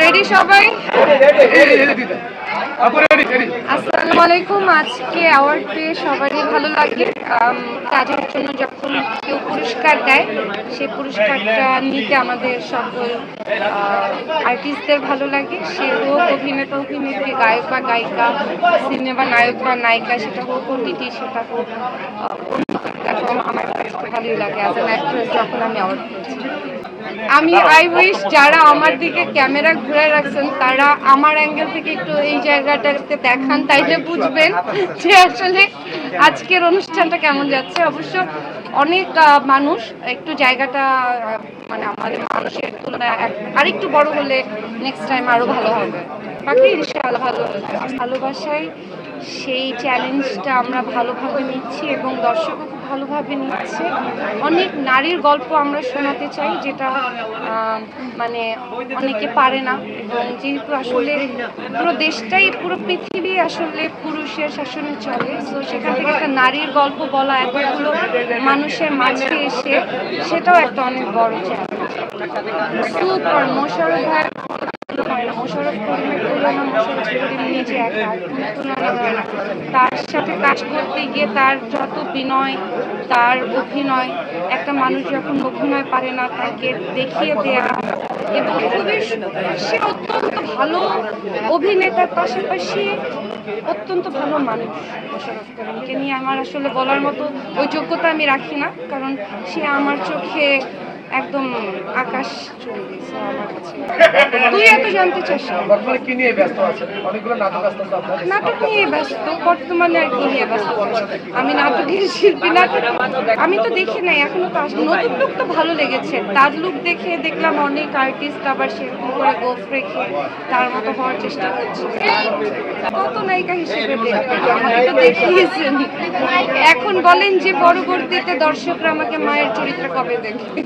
Ready সবাই? আসসালামু আলাইকুম। আজকে অ্যাওয়ার্ড পেয়ে সবারই ভালো লাগে। কাজের জন্য যখন কেউ পুরস্কার দেয়, সেই পুরস্কারটা নিতে আমাদের সকল আর্টিস্টদের ভালো লাগে। সে হোক অভিনেতা, অভিনেত্রী, গায়ক বা গায়িকা, সিনেমা নায়ক বা নায়িকা, সেটা হোক ওটিটি সেটা হোক আমার ভালোই লাগে। অ্যাজ অ্যান অ্যাক্ট্রেস যখন আমি অ্যাওয়ার্ড পেয়েছি আমি আই উইশ যারা আমার দিকে ক্যামেরা ঘুরে রাখছেন, তারা আমার অ্যাঙ্গেল থেকে একটু এই জায়গাটাকে দেখান, তাইলে বুঝবেন যে আসলে আজকের অনুষ্ঠানটা কেমন যাচ্ছে। অবশ্য অনেক মানুষ একটু জায়গাটা মানে আমাদের মানুষের তুলনায় আরেকটু বড় হলে নেক্সট টাইম আরও ভালো হবে। বাকি ইনশাআল্লাহ ভালো। ভালোবাসায় সেই চ্যালেঞ্জটা আমরা ভালোভাবে নিচ্ছি এবং দর্শকও খুব ভালোভাবে নিচ্ছে অনেক নারীর গল্প আমরা শোনাতে চাই যেটা মানে অনেকে পারে না এবং যেহেতু আসলে পুরো দেশটাই, পুরো পৃথিবী আসলে পুরুষের শাসনে চলে তো সেখান থেকে একটা নারীর গল্প বলা, এতগুলো মানুষের মাঝে এসে সেটাও একটা অনেক বড় চ্যালেঞ্জ সুপার মোশারফ ভাই না মোশারফ করিমের তুলনা মোশারফ করিম নিজে একা তুলনা না তার সাথে কাজ করতে গিয়ে তার যত বিনয়, তার অভিনয়, একটা মানুষ যখন অভিনয় পারে না, তাকে দেখিয়ে দেয়া এবং খুবই সে অত্যন্ত ভালো অভিনেতার পাশাপাশি অত্যন্ত ভালো মানুষ মোশারফ করিমকে নিয়ে। আমার আসলে বলার মতো ওই যোগ্যতা আমি রাখি না, কারণ সে আমার চোখে একদম আকাশ চলে গেছে আমার কাছে তুই এত জানতে চাস বর্তমানে কি নিয়ে ব্যস্ত আছেন? অনেকগুলো নাটক আসতে আপনার নাটক নিয়ে ব্যস্ত বর্তমানে আর কি নিয়ে ব্যস্ত আমি নাটকের শিল্পী নাটক আমি তো দেখি নাই এখনও তো আসলে নতুন লুক তো ভালো লেগেছে। তার লুক দেখে দেখলাম অনেক আর্টিস্ট আবার সেরকম করে গোফ রেখে তার মতো হওয়ার চেষ্টা করছে। কত নায়িকা হিসেবে দেখিয়েছেন। এখন বলেন যে পরবর্তীতে দর্শকরা আমাকে মায়ের চরিত্র কবে দেখবে?